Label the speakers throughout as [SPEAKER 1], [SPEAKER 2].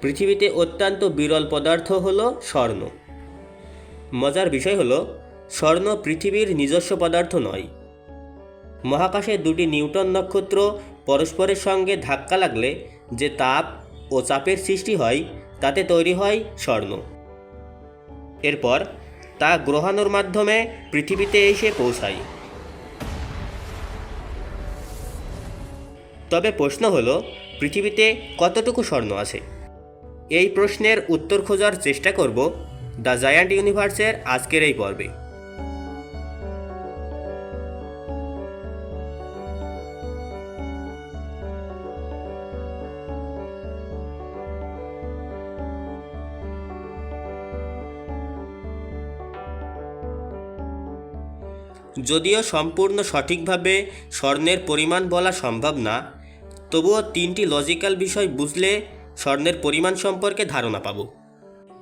[SPEAKER 1] পৃথিবীতে অত্যন্ত বিরল পদার্থ হলো স্বর্ণ। মজার বিষয় হলো, স্বর্ণ পৃথিবীর নিজস্ব পদার্থ নয়। মহাকাশে দুটি নিউটন নক্ষত্র পরস্পরের সঙ্গে ধাক্কা লাগলে যে তাপ ও চাপের সৃষ্টি হয়, তাতে তৈরি হয় স্বর্ণ। এরপর তা গ্রহাণুর মাধ্যমে পৃথিবীতে এসে পৌঁছায়। তবে প্রশ্ন হলো, পৃথিবীতে কতটুকু স্বর্ণ আছে? এই প্রশ্নের উত্তর খোঁজার চেষ্টা করব দ্য জায়ান্ট ইউনিভার্সের আজকের এই পর্বে। যদিও সম্পূর্ণ সঠিকভাবে স্বর্ণের পরিমাণ বলা সম্ভব না, তবুও তিনটি লজিক্যাল বিষয় বুঝলে স্বর্ণের পরিমাণ সম্পর্কে ধারণা পাব।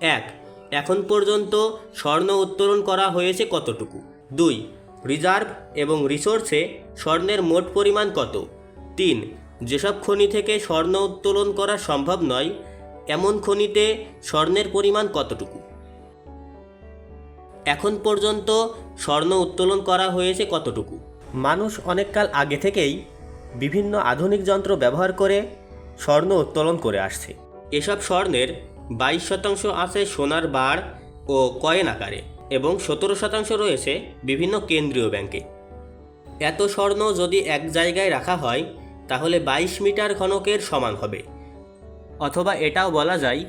[SPEAKER 1] এক, এখন পর্যন্ত স্বর্ণ উত্তোলন করা হয়েছে কতটুকু? দুই, রিজার্ভ এবং রিসোর্সে স্বর্ণের মোট পরিমাণ কত? তিন, যেসব খনি থেকে স্বর্ণ উত্তোলন করা সম্ভব নয়, এমন খনিতে স্বর্ণের পরিমাণ কতটুকু? এখন পর্যন্ত স্বর্ণ উত্তোলন করা হয়েছে কতটুকু? মানুষ অনেককাল আগে থেকেই বিভিন্ন আধুনিক যন্ত্র ব্যবহার করে স্বর্ণ উত্তোলন করে আসছে। এসব স্বর্ণের বাইশ শতাংশ আছে সোনার বার ও কয়েন আকারে এবং সতেরো শতাংশ রয়েছে বিভিন্ন কেন্দ্রীয় ব্যাংকে। এত স্বর্ণ যদি এক জায়গায় রাখা হয়, তাহলে বাইশ মিটার ঘনকের সমান হবে। অথবা এটাও বলা যায়,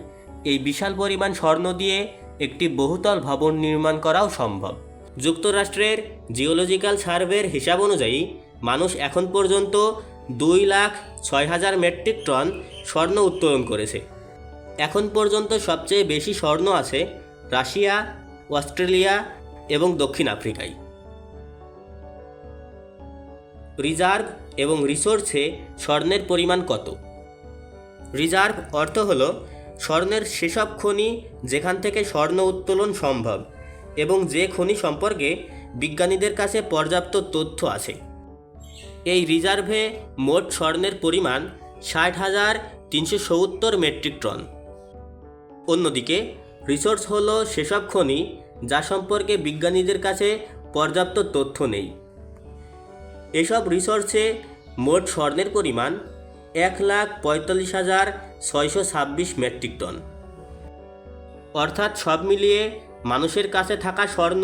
[SPEAKER 1] এই বিশাল পরিমাণ স্বর্ণ দিয়ে একটি বহুতল ভবন নির্মাণ করাও সম্ভব। যুক্তরাষ্ট্রের জিওলজিক্যাল সার্ভের হিসাব অনুযায়ী, মানুষ এখন পর্যন্ত দুই লাখ ছয় হাজার মেট্রিক টন স্বর্ণ উত্তোলন করেছে। এখন পর্যন্ত সবচেয়ে বেশি স্বর্ণ আছে রাশিয়া, অস্ট্রেলিয়া এবং দক্ষিণ আফ্রিকায়। রিজার্ভ এবং রিসোর্সে স্বর্ণের পরিমাণ কত? রিজার্ভ অর্থ হল স্বর্ণের সেসব খনি যেখান থেকে স্বর্ণ উত্তোলন সম্ভব এবং যে খনি সম্পর্কে বিজ্ঞানীদের কাছে পর্যাপ্ত তথ্য আছে। এই রিজার্ভে মোট স্বর্ণের পরিমাণ ষাট হাজার তিনশো সত্তর মেট্রিক টন। অন্যদিকে, রিসোর্স হলো সেসব খনি যা সম্পর্কে বিজ্ঞানীদের কাছে পর্যাপ্ত তথ্য নেই। এসব রিসোর্সে মোট স্বর্ণের পরিমাণ এক লাখ পঁয়তাল্লিশ হাজার ছয়শো ছাব্বিশ মেট্রিক টন। অর্থাৎ সব মিলিয়ে মানুষের কাছে থাকা স্বর্ণ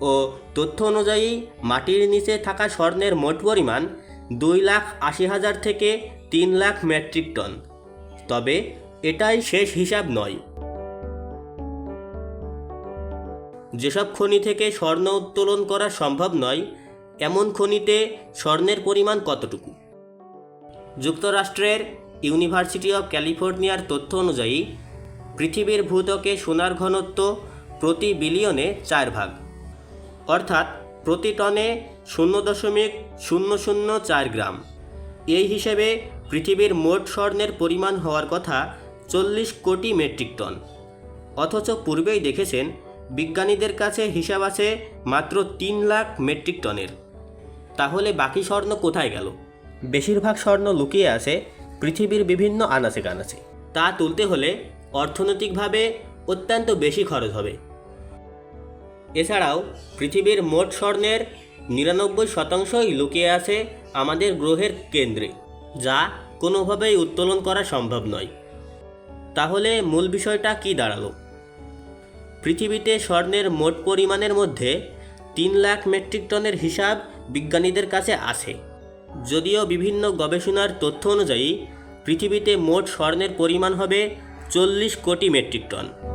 [SPEAKER 1] ও তথ্য অনুযায়ী, মাটির নিচে থাকা স্বর্ণের মোট পরিমাণ দুই লাখ আশি হাজার থেকে তিন লাখ মেট্রিক টন। তবে এটাই শেষ হিসাব নয়। যেসব খনি থেকে স্বর্ণ উত্তোলন করা সম্ভব নয়, এমন খনিতে স্বর্ণের পরিমাণ কতটুকু? যুক্তরাষ্ট্রের ইউনিভার্সিটি অব ক্যালিফোর্নিয়ার তথ্য অনুযায়ী, পৃথিবীর ভূত্বকে সোনার ঘনত্ব প্রতি বিলিয়নে চার ভাগ। অর্থাৎ প্রতি টনে শূন্য দশমিক শূন্য শূন্য চার গ্রাম। এই হিসেবে পৃথিবীর মোট স্বর্ণের পরিমাণ হওয়ার কথা চল্লিশ কোটি মেট্রিক টন। অথচ পূর্বেই দেখেছেন, বিজ্ঞানীদের কাছে হিসাব আছে মাত্র তিন লাখ মেট্রিক টনের। তাহলে বাকি স্বর্ণ কোথায় গেল? বেশিরভাগ স্বর্ণ লুকিয়ে আছে পৃথিবীর বিভিন্ন আনাচে কানাচে। তা তুলতে হলে অর্থনৈতিকভাবে অত্যন্ত বেশি খরচ হবে। এছাড়াও পৃথিবীর মোট স্বর্ণের নিরানব্বই শতাংশই লুকিয়ে আছে আমাদের গ্রহের কেন্দ্রে, যা কোনোভাবেই উত্তোলন করা সম্ভব নয়। তাহলে মূল বিষয়টা কি দাঁড়াল? পৃথিবীতে স্বর্ণের মোট পরিমাণের মধ্যে তিন লাখ মেট্রিক টনের হিসাব বিজ্ঞানীদের কাছে আছে। যদিও বিভিন্ন গবেষণার তথ্য অনুযায়ী, পৃথিবীতে মোট স্বর্ণের পরিমাণ হবে চল্লিশ কোটি মেট্রিক টন।